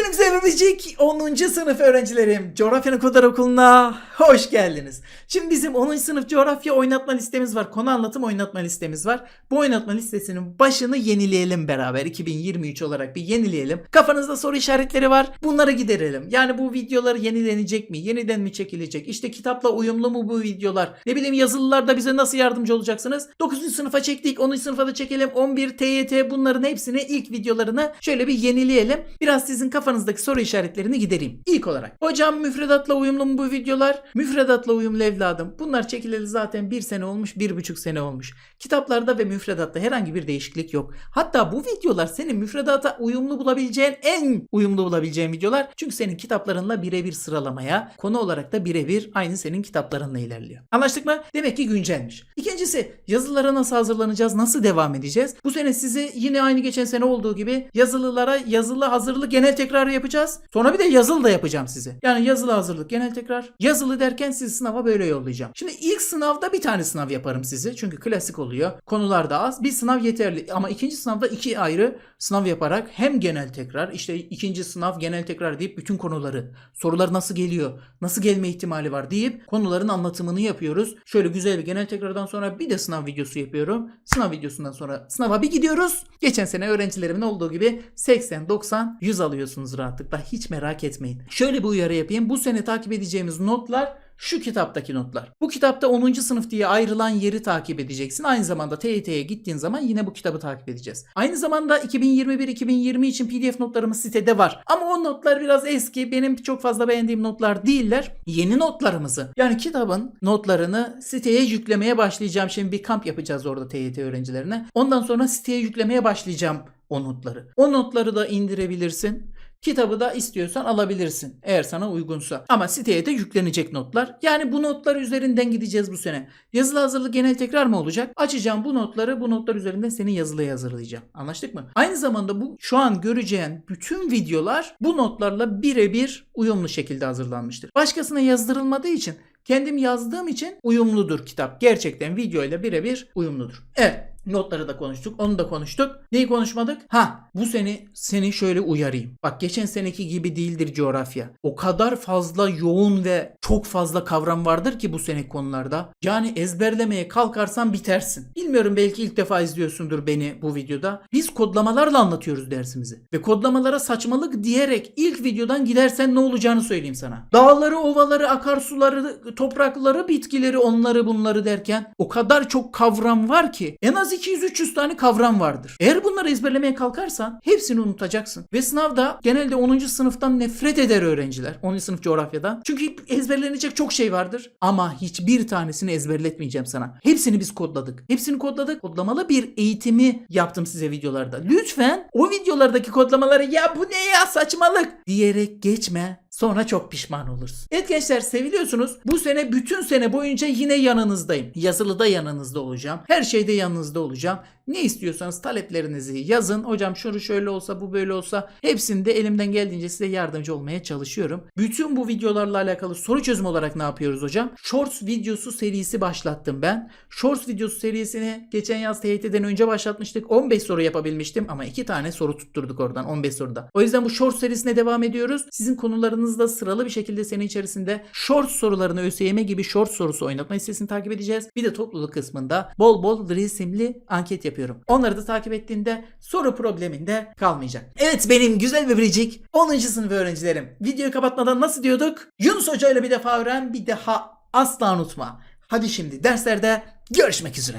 the Sevimlicik 10. sınıf öğrencilerim. Coğrafyanın Kodar Okulu'na hoş geldiniz. Şimdi bizim 10. sınıf coğrafya oynatma listemiz var. Konu anlatım oynatma listemiz var. Bu oynatma listesinin başını yenileyelim beraber. 2023 olarak bir yenileyelim. Kafanızda soru işaretleri var. Bunları giderelim. Yani bu videolar yenilenecek mi? Yeniden mi çekilecek? İşte kitapla uyumlu mu bu videolar? Ne bileyim yazılılarda bize nasıl yardımcı olacaksınız? 9. sınıfa çektik. 10. sınıfa da çekelim. 11 TYT bunların hepsini ilk videolarını şöyle bir yenileyelim. Biraz sizin kafanızdaki soru işaretlerini gidereyim. İlk olarak. Hocam müfredatla uyumlu mu bu videolar? Müfredatla uyumlu evladım. Bunlar çekileli zaten bir sene olmuş, bir buçuk sene olmuş. Kitaplarda ve müfredatta herhangi bir değişiklik yok. Hatta bu videolar senin müfredata uyumlu bulabileceğin en uyumlu bulabileceğin videolar. Çünkü senin kitaplarınla birebir sıralamaya, konu olarak da birebir aynı senin kitaplarınla ilerliyor. Anlaştık mı? Demek ki güncelmiş. İkincisi yazılara nasıl hazırlanacağız? Nasıl devam edeceğiz? Bu sene sizi yine aynı geçen sene olduğu gibi yazılılara yazılı hazırlık genel tekrarı yapacağız. Sonra bir de yazılı da yapacağım size. Yani yazılı hazırlık genel tekrar. Yazılı derken sizi sınava böyle yollayacağım. Şimdi ilk sınavda bir tane sınav yaparım sizi. Çünkü klasik oluyor. Konular da az. Bir sınav yeterli. Ama ikinci sınavda iki ayrı sınav yaparak hem genel tekrar işte ikinci sınav genel tekrar deyip bütün konuları sorular nasıl geliyor nasıl gelme ihtimali var deyip konuların anlatımını yapıyoruz. Şöyle güzel bir genel tekrardan sonra bir de sınav videosu yapıyorum. Sınav videosundan sonra sınava bir gidiyoruz. Geçen sene öğrencilerimin olduğu gibi 80, 90, 100 alıyorsunuz rahatlıkla. Hiç merak etmeyin. Şöyle bir uyarı yapayım. Bu sene takip edeceğimiz notlar şu kitaptaki notlar. Bu kitapta 10. sınıf diye ayrılan yeri takip edeceksin. Aynı zamanda TYT'ye gittiğin zaman yine bu kitabı takip edeceğiz. Aynı zamanda 2021-2020 için PDF notlarımız sitede var. Ama o notlar biraz eski. Benim çok fazla beğendiğim notlar değiller. Yeni notlarımızı yani kitabın notlarını siteye yüklemeye başlayacağım. Şimdi bir kamp yapacağız orada TYT öğrencilerine. Ondan sonra siteye yüklemeye başlayacağım o notları. O notları da indirebilirsin. Kitabı da istiyorsan alabilirsin eğer sana uygunsa. Ama siteye de yüklenecek notlar. Yani bu notlar üzerinden gideceğiz bu sene. Yazılı hazırlık genel tekrar mı olacak? Açacağım bu notları bu notlar üzerinden seni yazılıya hazırlayacağım. Anlaştık mı? Aynı zamanda bu şu an göreceğin bütün videolar bu notlarla birebir uyumlu şekilde hazırlanmıştır. Başkasına yazdırılmadığı için kendim yazdığım için uyumludur kitap. Gerçekten video ile birebir uyumludur. Evet. Notları da konuştuk. Onu da konuştuk. Neyi konuşmadık? Ha bu sene seni şöyle uyarayım. Bak geçen seneki gibi değildir coğrafya. O kadar fazla yoğun ve çok fazla kavram vardır ki bu seneki konularda. Yani ezberlemeye kalkarsan bitersin. Bilmiyorum belki ilk defa izliyorsundur beni bu videoda. Biz kodlamalarla anlatıyoruz dersimizi. Ve kodlamalara saçmalık diyerek ilk videodan gidersen ne olacağını söyleyeyim sana. Dağları, ovaları, akarsuları, toprakları, bitkileri, onları bunları derken o kadar çok kavram var ki en az 200-300 tane kavram vardır. Eğer bunları ezberlemeye kalkarsan hepsini unutacaksın. Ve sınavda genelde 10. sınıftan nefret eder öğrenciler. 10. sınıf coğrafyadan. Çünkü ezberlenecek çok şey vardır. Ama hiçbir tanesini ezberletmeyeceğim sana. Hepsini biz kodladık. Hepsini kodladık. Kodlamalı bir eğitimi yaptım size videolarda. Lütfen o videolardaki kodlamaları ya bu ne ya saçmalık diyerek geçme. Sonra çok pişman olursun. Evet gençler seviliyorsunuz. Bu sene bütün sene boyunca yine yanınızdayım. Yazılıda yanınızda olacağım. Her şeyde yanınızda olacağım. Ne istiyorsanız taleplerinizi yazın. Hocam şunu şöyle olsa bu böyle olsa hepsinde elimden geldiğince size yardımcı olmaya çalışıyorum. Bütün bu videolarla alakalı soru çözüm olarak ne yapıyoruz hocam? Shorts videosu serisi başlattım ben. Shorts videosu serisini geçen yaz TYT'den önce başlatmıştık. 15 soru yapabilmiştim ama 2 tane soru tutturduk oradan 15 soruda. O yüzden bu Shorts serisine devam ediyoruz. Sizin konularınızda sıralı bir şekilde senin içerisinde Shorts sorularını ÖSYM gibi Shorts sorusu oynatma listesini takip edeceğiz. Bir de topluluk kısmında bol bol resimli anket yapıyorum. Onları da takip ettiğinde soru probleminde kalmayacak. Evet benim güzel ve biricik 10. sınıf öğrencilerim. Videoyu kapatmadan nasıl diyorduk? Yunus Hoca ile bir defa öğren bir daha asla unutma. Hadi şimdi derslerde görüşmek üzere.